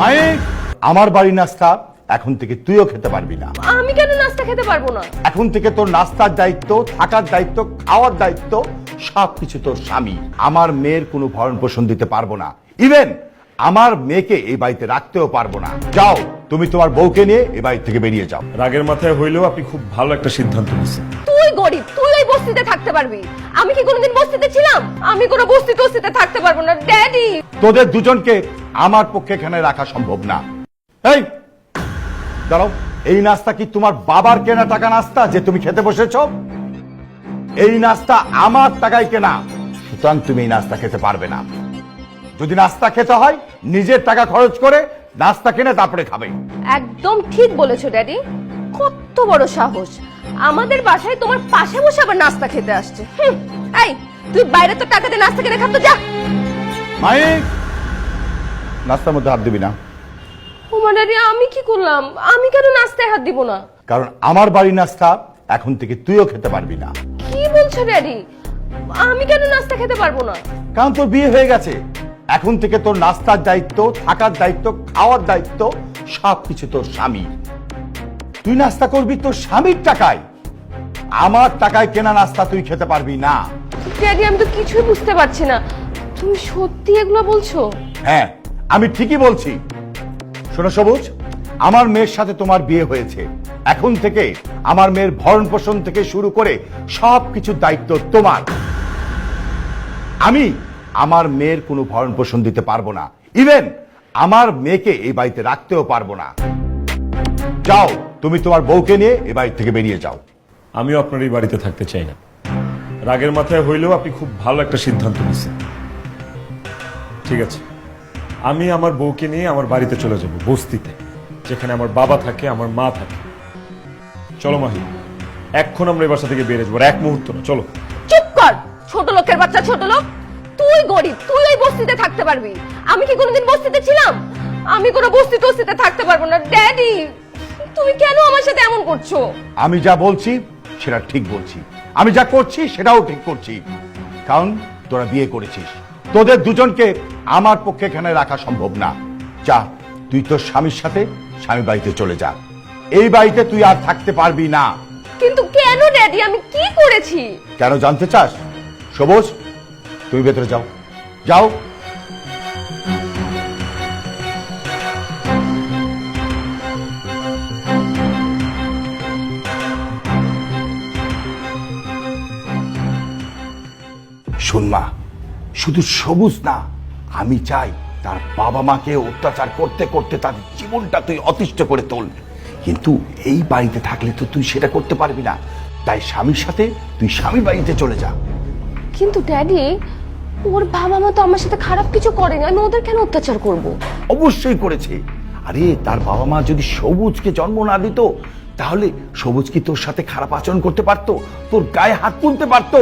Mic আমার বাড়ির নাস্তা এখন থেকে তুইও খেতে পারবি না। আমি কেন নাস্তা খেতে পারব না? এখন থেকে তোর নাস্তার দায়িত্ব থাকার দায়িত্ব খাওয়ার দায়িত্ব সবকিছু তোর স্বামী। আমার মেয়ের কোনো ভরণ পোষণ দিতে পারব না। ইভেন আমার মেয়েকে এই বাড়িতে রাখতেও পারব না। যাও তুমি তোমার বউকে নিয়ে এই বাড়ি থেকে বেরিয়ে যাও। রাগের মাথায় হইলেও আপনি খুব ভালো একটা সিদ্ধান্ত নিয়েছেন। পারবি? আমি কি কোনোদিন বস্তিতে ছিলাম? আমি কোনো বস্তি টস্তিতে থাকতে পারব না ড্যাডি। তোদের দুজনকে আমার পক্ষে এখানে রাখা সম্ভব না। এই দাঁড়াও এই নাস্তা কি তোমার বাবার কেনা টাকা নাস্তা যে তুমি খেতে বসেছ? এই নাস্তা আমার টাকায় কেনা সুতরাং তুমি এই নাস্তা খেতে পারবে না। যদি নাস্তা খেতে হয় নিজের টাকা খরচ করে নাস্তা কিনে তারপরে খাবে। একদম ঠিক বলেছ ড্যাডি। কত বড় সাহস। আমাদের বাসায় তোমার পাশে বসে আবার নাস্তা খেতে আসছে। এই তুই বাইরে তো টাকা দিয়ে নাস্তা কিনে খাতো যা। মাইক নাস্তার মধ্যে হাত দিবি না। ওমা ড্যাডি আমি কি করলাম? আমি কেন নাস্তায় হাত দিব না? কারণ আমার বাড়ির নাস্তা এখন থেকে তুইও খেতে পারবি না। কি বলছো ড্যাডি? আমি কেন নাস্তা খেতে পারব না? কারণ তোর বিয়ে হয়ে গেছে। এখন থেকে তোর নাস্তার দায়িত্ব থাকার দায়িত্ব খাওয়ার দায়িত্ব সবকিছু তোর স্বামী তুই নাস্তা করবি তোর স্বামীর টাকায়। আমার টাকায় কেনা নাস্তা তুই খেতে পারবি না। ড্যাডি আমি তো কিছুই বুঝতে পারছি না। তুমি সত্যি এগুলো বলছো? হ্যাঁ আমি ঠিকই বলছি। শোনো সবুজ আমার মেয়ের সাথে তোমার বিয়ে হয়েছে। এখন থেকে আমার মেয়ের ভরণ পোষণ থেকে শুরু করে সব কিছুর দায়িত্ব তোমার। আমি আমার মেয়ের কোনো ভরণ পোষণ দিতে পারব না। ইভেন আমার মেয়েকে এই বাড়িতে রাখতেও পারব না। যাও তুমি তোমার বউকে নিয়ে এ বাড়ি থেকে বেরিয়ে যাও। আমিও আপনার এই বাড়িতে থাকতে চাই না। রাগের মাথায় হইলেও আপনি খুব ভালো একটা সিদ্ধান্ত নিয়েছেন। ঠিক আছে। আমি আমার বউকে নিয়ে আমার বাড়িতে চলে যাব বস্তিতে যেখানে আমার বাবা থাকে আমার মা থাকে। চলো মাহি এখন আমরা এই বাসা থেকে বেরিয়ে যাব আর এক মুহূর্ত না চলো। চুপ কর! ছোট লোকের বাচ্চা ছোট লোক। তুই গরিব তুই ওই বস্তিতে থাকতে পারবি। আমি কি কোনোদিন বস্তিতে ছিলাম? আমি কোনো বস্তি টস্তিতে থাকতে পারব না। ড্যাডি তুমি কেন আমার সাথে এমন করছ? আমি যা বলছি সেটা ঠিক বলছি। আমি যা করছি সেটাও ঠিক করছি। কারণ তোরা বিয়ে করেছিস। তোদের দুজনকে আমার পক্ষে এখানে রাখা সম্ভব না। যা তুই তোর স্বামীর সাথে স্বামী বাড়িতে চলে যা। এই বাড়িতে তুই আর থাকতে পারবি না। কিন্তু কেন ড্যাডি? আমি কি করেছি? কেন জানতে চাস? সবুজ তুমি ভেতরে যাও। যাও। শোন মা শুধু সবুজ না আমি চাই তার বাবা মাকে অত্যাচার করতে করতে তাদের জীবনটা তুই অতিষ্ঠ করে তোল। কিন্তু এই বাড়িতে থাকলে তো তুই সেটা করতে পারবি না। তাই স্বামীর সাথে তুই স্বামীর বাড়িতে চলে যা। কিন্তু ড্যাডি ওর বাবা মা তো আমার সাথে খারাপ কিছু করেনি আমি ওদের কেন অত্যাচার করব? অবশ্যই করেছে। আরে তার বাবা মা যদি সবুজকে জন্ম না দিত তাহলে সবুজ কি তোর সাথে খারাপ আচরণ করতে পারতো? তোর গায়ে হাত তুলতে পারতো?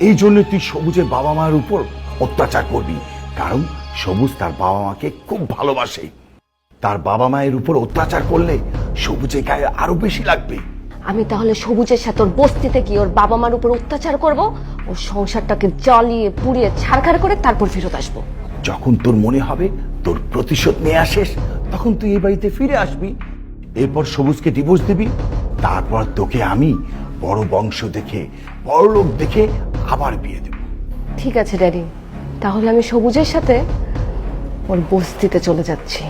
এই জন্য তুই সবুজের বাবা মার উপর অত্যাচার করবি কারণ সবুজ তার বাবা মাকে খুব ভালোবাসে। তার বাবা মায়ের উপর অত্যাচার করলে সবুজের গায়ে আরও বেশি লাগবে। আমি তাহলে সবুজের সাথে ওর বস্তিতে গিয়ে ওর বাবা মার উপর অত্যাচার করব ওর সংসারটাকে জ্বালিয়ে পুড়িয়ে ছাড়খাড় করে তারপর ফেরত আসব। যখন তোর মনে হবে তোর প্রতিশোধ নিয়ে আসিস তখন তুই এই বাড়িতে ফিরে আসবি। এরপর সবুজকে ডিভোর্স দিবি। তারপর তোকে আমি বড় বংশ দেখে বড় লোক দেখে আবার বিয়ে দেব। ঠিক আছে ড্যাডি। তাহলে আমি সবুজের সাথে ওর বস্তিতে চলে যাচ্ছি।